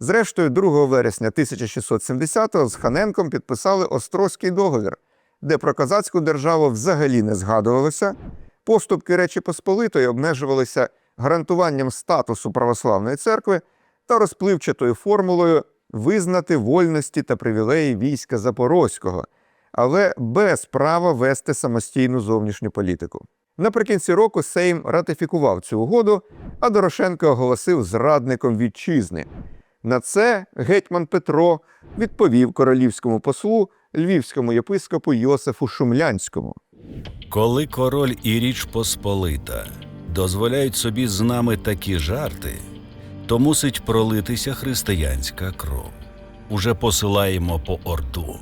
Зрештою, 2 вересня 1670-го з Ханенком підписали Острозький договір, де про козацьку державу взагалі не згадувалося, поступки Речі Посполитої обмежувалися гарантуванням статусу православної церкви та розпливчатою формулою визнати вольності та привілеї війська Запорозького, але без права вести самостійну зовнішню політику. Наприкінці року Сейм ратифікував цю угоду, а Дорошенко оголосив зрадником вітчизни. На це гетьман Петро відповів королівському послу львівському єпископу Йосифу Шумлянському. Коли король і Річ Посполита дозволяють собі з нами такі жарти, то мусить пролитися християнська кров. Уже посилаємо по Орду.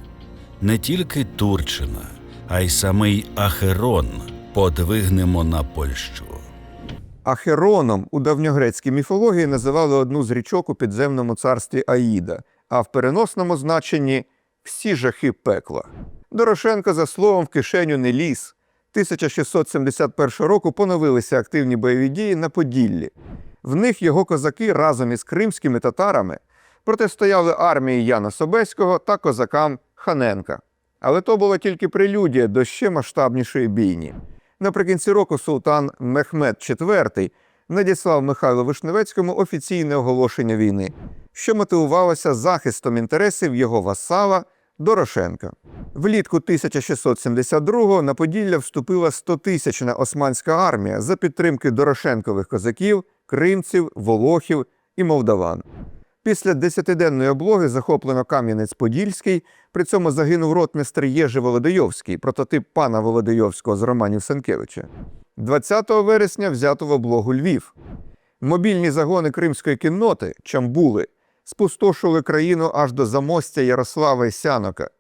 Не тільки Турчина, а й самий Ахерон подвигнемо на Польщу. Ахероном у давньогрецькій міфології називали одну з річок у підземному царстві Аїда, а в переносному значенні всі жахи пекла. Дорошенко за словом в кишеню не ліз. 1671 року поновилися активні бойові дії на Поділлі. В них його козаки разом із кримськими татарами протистояли армії Яна Собеського та козакам Ханенка. Але то була тільки прелюдія до ще масштабнішої бійні. Наприкінці року султан Мехмед IV надіслав Михайлу Вишневецькому офіційне оголошення війни, що мотивувалося захистом інтересів його васала Дорошенка. Влітку 1672-го на Поділля вступила 100-тисячна османська армія за підтримки Дорошенкових козаків, кримців, волохів і молдаван. Після десятиденної облоги захоплено Кам'янець-Подільський, при цьому загинув ротмістр Єжи Володийовський, прототип пана Володийовського з романів Сенкевича. 20 вересня взято в облогу Львів. Мобільні загони кримської кінноти, чамбули, спустошили країну аж до замостя Ярослава і Сянока.